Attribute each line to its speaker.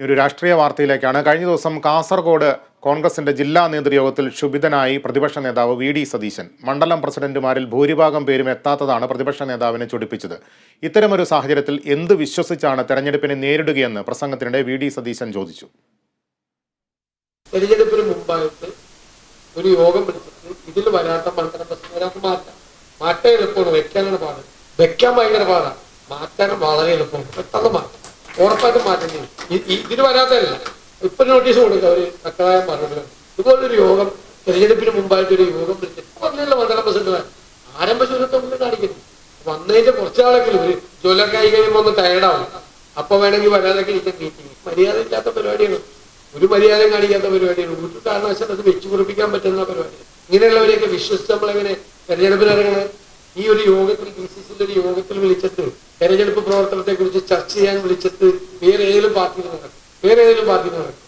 Speaker 1: ഒരു രാഷ്ട്രീയ വാർത്തയിലേക്കാണ്. കഴിഞ്ഞ ദിവസം കാസർഗോഡ് കോൺഗ്രസിന്റെ ജില്ലാ നേതൃയോഗത്തിൽ ക്ഷുഭിതനായി പ്രതിപക്ഷ നേതാവ് വി ഡി സതീശൻ. മണ്ഡലം പ്രസിഡന്റുമാരിൽ ഭൂരിഭാഗം പേരും എത്താത്തതാണ് പ്രതിപക്ഷ നേതാവിനെ ചൊടിപ്പിച്ചത്. ഇത്തരമൊരു സാഹചര്യത്തിൽ എന്ത് വിശ്വസിച്ചാണ് തെരഞ്ഞെടുപ്പിനെ നേരിടുകയെന്ന് പ്രസംഗത്തിനിടെ വി ഡി സതീശൻ ചോദിച്ചു.
Speaker 2: തെരഞ്ഞെടുപ്പിന് മുമ്പായിട്ട് ഒരു യോഗം ഇതിൽ വരാത്ത മണ്ഡലം മാറ്റാൻ എളുപ്പമാണ്. വെക്കാനാണ് പാട്. വെക്കാൻ ഭയങ്കര പാടാണ്. മാറ്റാൻ വളരെ എളുപ്പമാണ്. പെട്ടെന്ന് മാറ്റാം. ഉറപ്പായിട്ടും മാറ്റം ഇതിന് വരാത്തതല്ല. ഇപ്പൊ നോട്ടീസ് കൊടുക്കുക. അവർ തക്കതായ മറുപടി. ഇതുപോലൊരു യോഗം തെരഞ്ഞെടുപ്പിന് മുമ്പായിട്ട് ഒരു യോഗം പറഞ്ഞില്ല മണ്ഡലം പ്രസിഡന്റ് ആരംഭ ശൂരത്വം കാണിക്കുന്നു. വന്നതിന്റെ കുറച്ചാളെങ്കിലും ഒരു ജോലക്കായി കഴിയുമ്പോൾ ഒന്ന് ടയർഡാവും അപ്പൊ വേണമെങ്കിൽ വരാതൊക്കെ ഇരിക്കാൻ മീറ്റിംഗ് മര്യാദ ഇല്ലാത്ത പരിപാടിയാണ്. ഒരു മര്യാദ കാണിക്കാത്ത പരിപാടിയാണ്. ഒരു കാരണവശാലും അത് വെച്ചു കുറിപ്പിക്കാൻ പറ്റുന്ന പരിപാടിയാണ്. ഇങ്ങനെയുള്ളവരെയൊക്കെ വിശ്വസിച്ച് നമ്മളെങ്ങനെ തെരഞ്ഞെടുപ്പിന് ഇറങ്ങണത് ഈ ഒരു യോഗത്തിൽ ബി സി സിന്റെ ഒരു യോഗത്തിൽ വിളിച്ചിട്ട് തെരഞ്ഞെടുപ്പ് പ്രവർത്തനത്തെ കുറിച്ച് ചർച്ച ചെയ്യാൻ വിളിച്ചിട്ട് വേറെ ഏതെങ്കിലും പാർട്ടിയിൽ നടക്കും വേറെ ഏതെങ്കിലും പാർട്ടിയിൽ നടക്കും